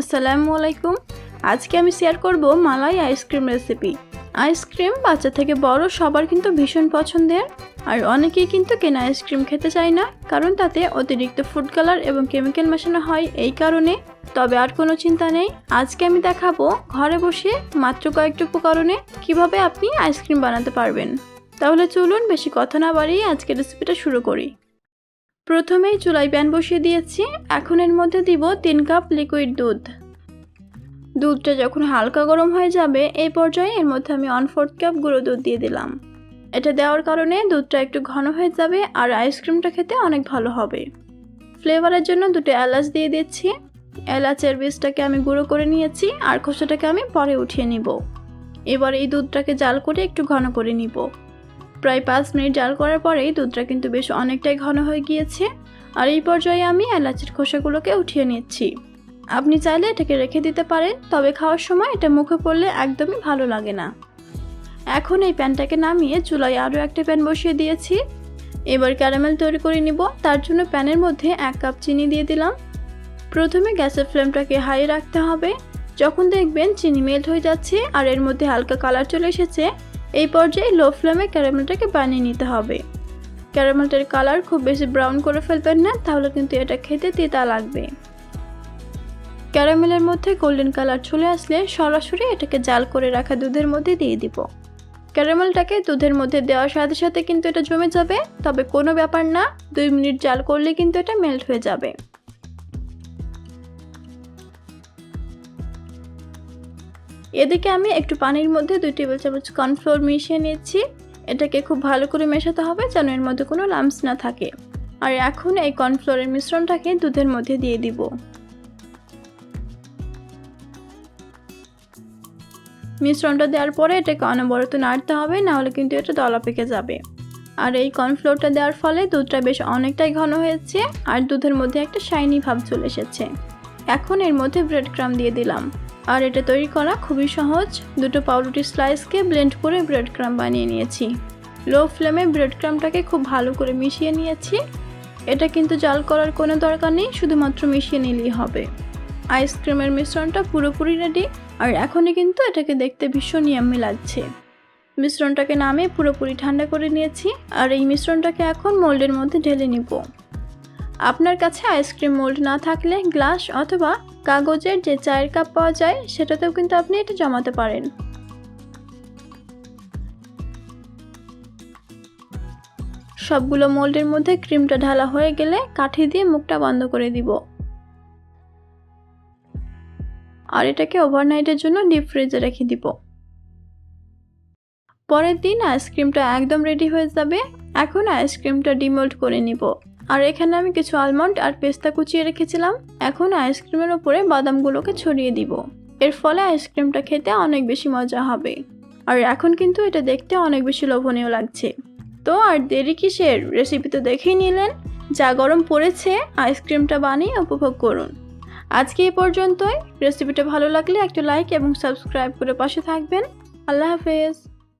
আসসালামু আলাইকুম। আজকে আমি শেয়ার করব মালাই আইসক্রিম রেসিপি আইসক্রিম বাচ্চা থেকে বড় সবার কিন্তু ভীষণ পছন্দের। আর অনেকেই কিন্তু কেনা আইসক্রিম খেতে চায় না, কারণ তাতে অতিরিক্ত ফুড কালার এবং কেমিক্যাল মেশানো হয় এই কারণে। তবে আর কোনো চিন্তা নেই। আজকে আমি দেখাবো ঘরে বসে মাত্র কয়েকটি উপকরণে কীভাবে আপনি আইসক্রিম বানাতে পারবেন। তাহলে চলুন বেশি কথা না বাড়িয়ে আজকের রেসিপিটা শুরু করি। প্রথমেই চুলায় প্যান বসিয়ে দিয়েছি, এখন এর মধ্যে দিব তিন কাপ লিকুইড দুধ। দুধটা যখন হালকা গরম হয়ে যাবে, এই পর্যায়ে এর মধ্যে আমি ওয়ান ফোর্থ কাপ গুঁড়ো দুধ দিয়ে দিলাম। এটা দেওয়ার কারণে দুধটা একটু ঘন হয়ে যাবে আর আইসক্রিমটা খেতে অনেক ভালো হবে। ফ্লেভারের জন্য দুটো এলাচ দিয়ে দিচ্ছি। এলাচের বীজটাকে আমি গুঁড়ো করে নিয়েছি আর খোসাটাকে আমি পরে উঠিয়ে নিব। এবার এই দুধটাকে জাল করে একটু ঘন করে নিব। প্রায় পাঁচ মিনিট জাল করার পরেই দুধটা কিন্তু বেশ অনেকটাই ঘন হয়ে গিয়েছে। আর এই পর্যায়ে আমি এলাচের খোসাগুলোকে উঠিয়ে নিচ্ছি। আপনি চাইলে এটাকে রেখে দিতে পারেন, তবে খাওয়ার সময় এটা মুখে পড়লে একদমই ভালো লাগে না। এখন এই প্যানটাকে নামিয়ে চুলায় আরও একটা প্যান বসিয়ে দিয়েছি। এবার ক্যারামেল তৈরি করে নিব। তার জন্য প্যানের মধ্যে এক কাপ চিনি দিয়ে দিলাম। প্রথমে গ্যাসের ফ্লেমটাকে হাই রাখতে হবে। যখন দেখবেন চিনি মেল্ট হয়ে যাচ্ছে আর এর মধ্যে হালকা কালার চলে এসেছে এই পর্যায়ে লো ফ্লেমে ক্যারামেলটাকে বানিয়ে নিতে হবে। ক্যারামেলটার কালার খুব বেশি ব্রাউন করে ফেলবেন না, তাহলে কিন্তু এটা খেতে তিতা লাগবে। ক্যারামেলের মধ্যে গোল্ডেন কালার চলে আসলে সরাসরি এটাকে জাল করে রাখা দুধের মধ্যে দিয়ে দিব। ক্যারামেলটাকে দুধের মধ্যে দেওয়ার সাথে সাথে কিন্তু এটা জমে যাবে, তবে কোনো ব্যাপার না, দুই মিনিট জাল করলে কিন্তু এটা মেল্ট হয়ে যাবে। এদিকে আমি একটু পানির মধ্যে দুই টেবিল চামচ কর্নফ্লোর মিশিয়ে নিচ্ছি। এটাকে খুব ভালো করে মেশাতে হবে যেন এর মধ্যে কোনো লাম্পস না থাকে। আর এখন এই কর্নফ্লোরের মিশ্রণটাকে দুধের মধ্যে দিয়ে দিব। মিশ্রণটা দেওয়ার পরে এটাকে অনবরত নাড়তে হবে, নাহলে কিন্তু এটা দলা পেকে যাবে। আর এই কর্নফ্লোরটা দেওয়ার ফলে দুধটা বেশ অনেকটাই ঘন হয়েছে আর দুধের মধ্যে একটা শাইনি ভাব চলে এসেছে। এখন এর মধ্যে ব্রেড ক্রাম দিয়ে দিলাম। আর এটা তৈরি করা খুবই সহজ। দুটো পাউরুটি স্লাইসকে ব্লেন্ড করে ব্রেড ক্রাম বানিয়ে নিয়েছি। লো ফ্লেমে ব্রেড ক্রামটাকে খুব ভালো করে মিশিয়ে নিয়েছি। এটা কিন্তু জাল করার কোনো দরকার নেই, শুধুমাত্র মিশিয়ে নিলেই হবে। আইসক্রিমের মিশ্রণটা পুরোপুরি রেডি আর এখনই কিন্তু এটাকে দেখতে ভীষণ ইয়াম্মি লাগছে। মিশ্রণটাকে নামে পুরোপুরি ঠান্ডা করে নিয়েছি আর এই মিশ্রণটাকে এখন মোল্ডের মধ্যে ঢেলে নিব। আপনার কাছে আইসক্রিম মোল্ড না থাকলে গ্লাস অথবা কাগজের যে চায়ের কাপ পাওয়া যায়, সেটাতেও কিন্তু আপনি এটা জমাতে পারেন। সবগুলো মোল্ডের মধ্যে ক্রিমটা ঢালা হয়ে গেলে কাঠি দিয়ে মুখটা বন্ধ করে দিব। আর এটাকে ওভারনাইটের জন্য ডিপ ফ্রিজে রেখে দিব। পরের দিন আইসক্রিমটা একদম রেডি হয়ে যাবে। এখন আইসক্রিমটা ডিমোল্ড করে নিব। আর এখানে আমি কিছু আলমন্ড আর পেস্তা কুচিয়ে রেখেছিলাম। এখন আইসক্রিমের ওপরে বাদামগুলোকে ছড়িয়ে দিব। এর ফলে আইসক্রিমটা খেতে অনেক বেশি মজা হবে। আর এখন কিন্তু এটা দেখতে অনেক বেশি লোভনীয় লাগছে। তো আর দেরি কিসের? রেসিপি তো দেখেই নিলেন। যা গরম পড়েছে আইসক্রিমটা বানিয়ে উপভোগ করুন। আজকে এই পর্যন্তই। রেসিপিটা ভালো লাগলে একটা লাইক এবং সাবস্ক্রাইব করে পাশে থাকবেন। আল্লাহ হাফেজ।